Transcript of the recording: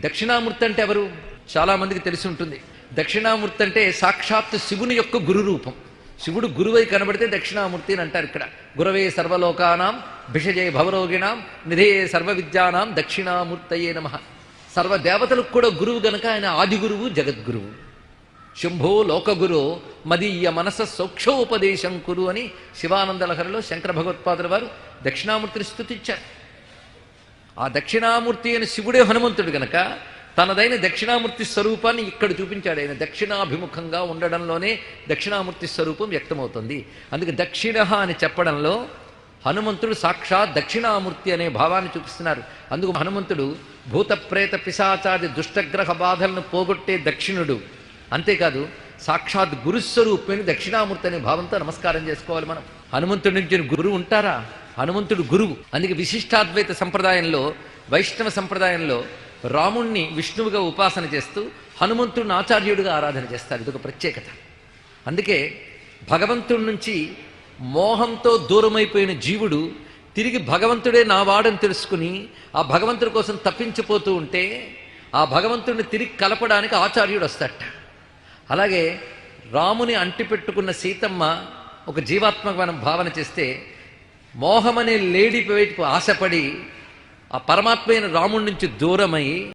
దక్షిణామూర్తి అంటే ఎవరు? చాలా మందికి తెలిసి ఉంటుంది. దక్షిణామూర్తి అంటే సాక్షాత్ శివుని యొక్క గురు రూపం శివుడు గురువై కనబడితే దక్షిణామూర్తి అని అంటారు ఇక్కడ. గురవే సర్వలోకానాం భిషజే భవరోగిణాం నిధే సర్వ విద్యానాం దక్షిణామూర్తయే నమ. సర్వ దేవతలకు కూడా గురువు గనక ఆయన ఆది గురువు జగద్గురువు. శంభో లోకగురు మదీయ మనస సౌక్షోపదేశం కురు అని శివానందలహరిలో శంకర భగవత్పాదుల వారు దక్షిణామూర్తిని స్థుతించారు ఆ దక్షిణామూర్తి అయిన శివుడే హనుమంతుడు గనక తనదైన దక్షిణామూర్తి స్వరూపాన్ని ఇక్కడ చూపించాడు. ఆయన దక్షిణాభిముఖంగా ఉండడంలోనే దక్షిణామూర్తి స్వరూపం వ్యక్తమవుతుంది. అందుకే దక్షిణ అని చెప్పడంలో హనుమంతుడు సాక్షాత్ దక్షిణామూర్తి అనే భావాన్ని చూపిస్తున్నారు. అందుకు హనుమంతుడు భూతప్రేత పిశాచాది దుష్టగ్రహ బాధలను పోగొట్టే దక్షిణుడు. అంతేకాదు సాక్షాత్ గురుస్వరూపమైన దక్షిణామూర్తి అనే భావంతో నమస్కారం చేసుకోవాలి మనం. హనుమంతుడి నుంచి గురువు ఉంటారా? హనుమంతుడు గురువు. అందుకే విశిష్టాద్వైత సంప్రదాయంలో వైష్ణవ సంప్రదాయంలో రాముణ్ణి విష్ణువుగా ఉపాసన చేస్తూ హనుమంతుడిని ఆచార్యుడిగా ఆరాధన చేస్తారు. ఇదొక ప్రత్యేకత. అందుకే భగవంతుడి నుంచి మోహంతో దూరమైపోయిన జీవుడు తిరిగి భగవంతుడే నా వాడని తెలుసుకుని ఆ భగవంతుడి కోసం తప్పించిపోతూ ఉంటే ఆ భగవంతుడిని తిరిగి కలపడానికి ఆచార్యుడు వస్తాట అలాగే రాముని అంటిపెట్టుకున్న సీతమ్మ ఒక జీవాత్మక మనం భావన చేస్తే మోహమనే లేడి వైపు ఆశపడి ఆ పరమాత్మైన రాముడి నుంచి దూరమై